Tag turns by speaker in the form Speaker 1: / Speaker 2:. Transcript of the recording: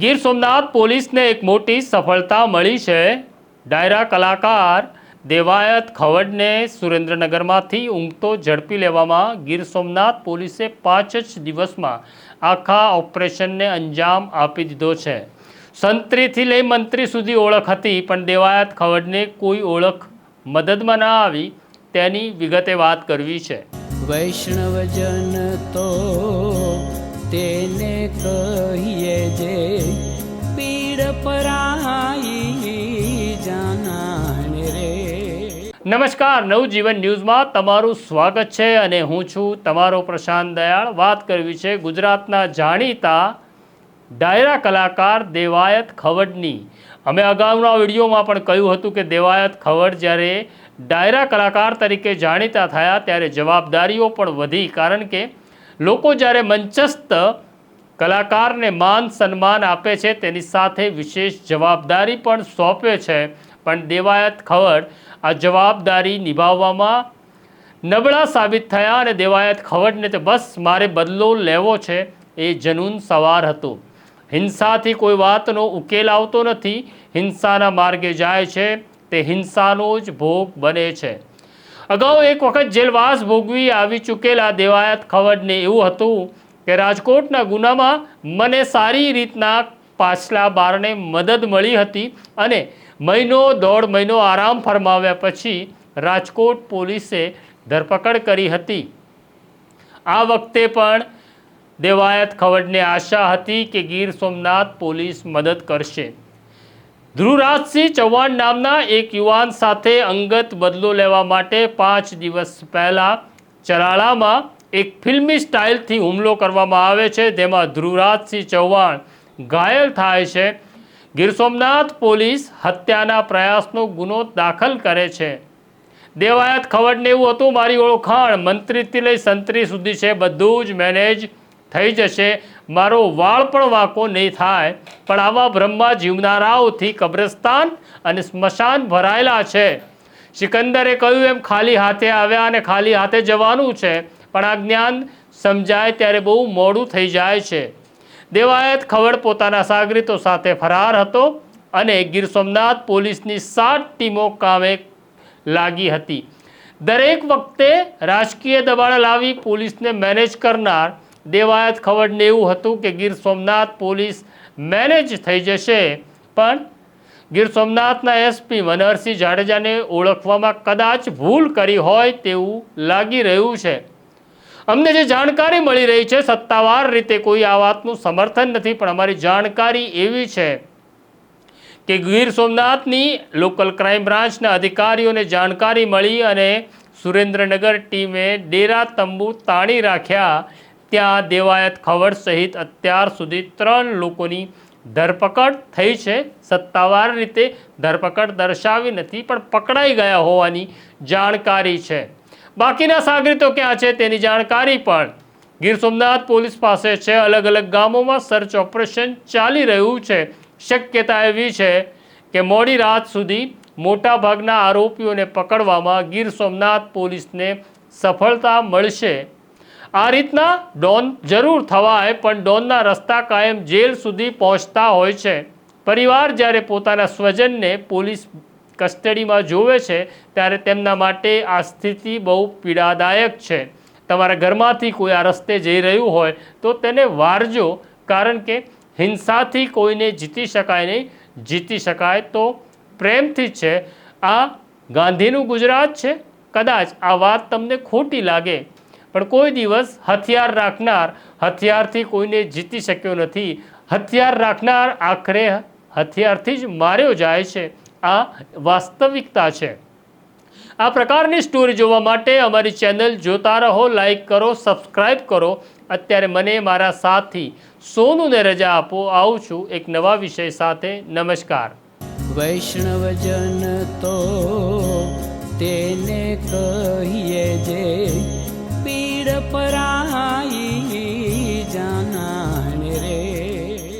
Speaker 1: ગીર સોમનાથ પોલીસને એક મોટી સફળતા મળી છે. ડાયરા કલાકાર દેવાયત ખવડને સુરેન્દ્રનગરમાંથી ઊંઘતો ઝડપી લેવામાં ગીર સોમનાથ પોલીસે પાંચ જ દિવસમાં આખા ઓપરેશનને અંજામ આપી દીધો છે. સંત્રીથી લઈ મંત્રી સુધી ઓળખ હતી, પણ દેવાયત ખવડને કોઈ ઓળખ મદદમાં ના આવી તેની વિગતે વાત કરવી છે.
Speaker 2: વૈષ્ણવજન તો તેને કહીએ જે
Speaker 1: નમસ્કાર, નવજીવન ન્યૂઝમાં તમારું સ્વાગત છે અને હું છું તમારો પ્રશાંત દયાળ. વાત કરવી છે ગુજરાતના જાણીતા ડાયરા કલાકાર દેવાયત ખવડની. અમે અગાઉના વિડીયોમાં પણ કહ્યું હતું કે દેવાયત ખવડ જ્યારે ડાયરા કલાકાર તરીકે જાણીતા થયા ત્યારે જવાબદારીઓ પણ વધી, કારણ કે લોકો જ્યારે મંચસ્થ કલાકારને માન સન્માન આપે છે તેની સાથે વિશેષ જવાબદારી પણ સોંપે છે. પણ દેવાયત ખવડ આ જવાબદારી નિભાવવામાં નબળા સાબિત થયા અને દેવાયત ખવડને તો બસ મારે બદલો લેવો છે એ જનૂન સવાર હતું. હિંસાથી કોઈ વાતનો ઉકેલ આવતો નથી. હિંસાના માર્ગે જાય છે, તે હિંસાનો જ ભોગ બને છે. અગાઉ એક વખત જેલવાસ ભોગવી આવી ચૂકેલા દેવાયત ખવડને એવું હતું કે રાજકોટના ગુનામાં મને સારી રીતના પાછલા બારને મદદ મળી હતી અને મહિનો દોઢ મહિનો આરામ ફરમાવ્યા પછી રાજકોટ પોલીસે ધરપકડ કરી હતી. આ વખતે પણ દેવાયત ખવડને આશા હતી કે ગીર સોમનાથ પોલીસ મદદ કરશે. ધ્રુવરાજસિંહ ચૌહાણ નામના એક યુવાન સાથે અંગત બદલો લેવા માટે પાંચ દિવસ પહેલાં ચરાળામાં એક ફિલ્મી સ્ટાઇલથી હુમલો કરવામાં આવે છે, જેમાં ધ્રુવરાજસિંહ ચૌહાણ ઘાયલ થાય છે ગીર સોમનાથ પોલીસ હત્યાના પ્રયાસનો ગુનો દાખલ કરે છે. દેવાયત ખવડને એવું હતું, મારી ઓળખાણ મંત્રીથી લઈ સંત્રી સુધી છે, બધું જ મેનેજ થઈ જશે. મારો વાળ પણ વાંકો નહીં થાય, પણ આવા બ્રહ્મા જીવનારાઓથી કબ્રસ્તાન અને સ્મશાન ભરાયેલા છે. સિકંદરે કહ્યું, એમ ખાલી હાથે આવ્યા અને ખાલી હાથે જવાનું છે, પણ આ જ્ઞાન સમજાય ત્યારે બહુ મોડું થઈ જાય છે. દેવાયત ખવડ પોતાના સાગરીતો સાથે ફરાર હતો અને ગીર સોમનાથ પોલીસની સાત ટીમો કામે લાગી હતી. દરેક વખતે રાજકીય દબાણ લાવી પોલીસને મેનેજ કરનાર દેવાયત ખવડને એવું હતું કે ગીર સોમનાથ પોલીસ મેનેજ થઈ જશે, પણ ગીર સોમનાથના એસપી મનહરસિંહ જાડેજાને ઓળખવામાં કદાચ ભૂલ કરી હોય તેવું લાગી રહ્યું છે. અમને જે જાણકારી મળી રહી છે, સત્તાવાર રીતે કોઈ આ વાતનું સમર્થન નથી, પણ અમારી જાણકારી એવી છે કે ગીર સોમનાથની લોકલ ક્રાઇમ બ્રાન્ચના અધિકારીઓને જાણકારી મળી અને સુરેન્દ્રનગર ટીમે ડેરા તંબુ તાણી રાખ્યા. ત્યાં દેવાયત ખવડ સહિત અત્યાર સુધી ત્રણ લોકોની ધરપકડ થઈ છે. સત્તાવાર રીતે ધરપકડ દર્શાવી નથી, પણ પકડાઈ ગયા હોવાની જાણકારી છે. બાકીના સાગરીતો ક્યાં છે તેની જાણકારી પણ. ગીર સોમનાથ પોલીસ પાસે છે. અલગ અલગ ગામોમાં સર્ચ ઓપરેશન ચાલી રહ્યું છે. શક્યતા એવી છે કે મોડી રાત સુધી મોટાભાગના આરોપીઓને પકડવામાં ગીર સોમનાથ પોલીસને સફળતા મળશે. આ રીતના ડોન જરૂર થવાય, પણ ડોનના રસ્તા કાયમ જેલ સુધી પહોંચતા હોય છે. પરિવાર જ્યારે પોતાના સ્વજનને પોલીસ કસ્ટડીમાં જોવે છે, ત્યારે તેમના માટે આ સ્થિતિ બહુ પીડાદાયક છે. તમારા ઘરમાંથી કોઈ આ રસ્તે જઈ રહ્યું હોય, તો તેને વારજો, કારણ કે હિંસાથી કોઈને જીતી શકાય નહીં. જીતી શકાય તો પ્રેમથી છે. આ ગાંધીનું ગુજરાત છે? કદાચ આ વાત તમને ખોટી લાગે. પણ કોઈ દિવસ હથિયાર રાખનાર, હથિયારથી કોઈને જીતી શક્યો નથી. હથિયાર રાખનાર આખરે હથિયારથી જ માર્યો જાય છે. આ વાસ્તવિકતા છે. આ પ્રકારની સ્ટોરી જોવા માટે અમારી ચેનલ જોતા રહો લાઈક કરો સબસ્ક્રાઈબ કરો. અત્યારે મને મારા સાથી સોનુને રજા આપો, આવું છું એક નવા વિષય સાથે. નમસ્કાર.
Speaker 2: વૈષ્ણવજન તો તેને કહીએ જે પીડ પરાઈ